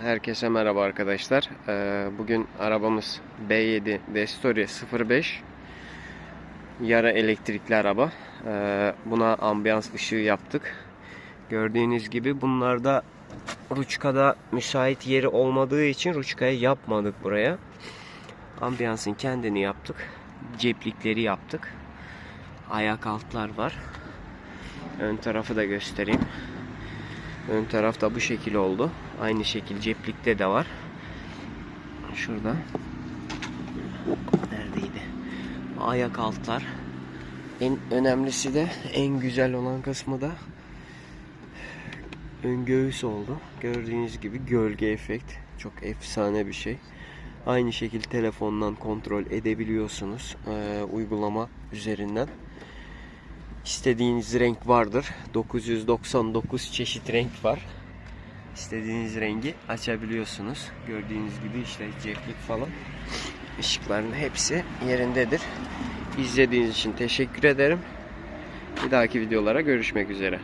Herkese merhaba arkadaşlar. Ee, Bugün arabamız B7 Destory 05 Yara elektrikli araba. Ee, Buna ambiyans ışığı yaptık. Gördüğünüz gibi bunlarda Ruçka'da müsait yeri olmadığı için Ruçka'ya yapmadık buraya. Ambiyansın kendini yaptık. Ceplikleri yaptık. Ayak altlar var. Ön tarafı da göstereyim. Ön taraf da bu şekil oldu. Aynı şekil ceplikte de var. Şurada. Neredeydi? Ayak altlar. En önemlisi de en güzel olan kısmı da ön göğüs oldu. Gördüğünüz gibi gölge efekt. Çok efsane bir şey. Aynı şekilde telefondan kontrol edebiliyorsunuz. Ee, uygulama üzerinden. İstediğiniz renk vardır. 999 çeşit renk var. İstediğiniz rengi açabiliyorsunuz. Gördüğünüz gibi işte ceplik falan. Işıkların hepsi yerindedir. İzlediğiniz için teşekkür ederim. Bir dahaki videolara görüşmek üzere.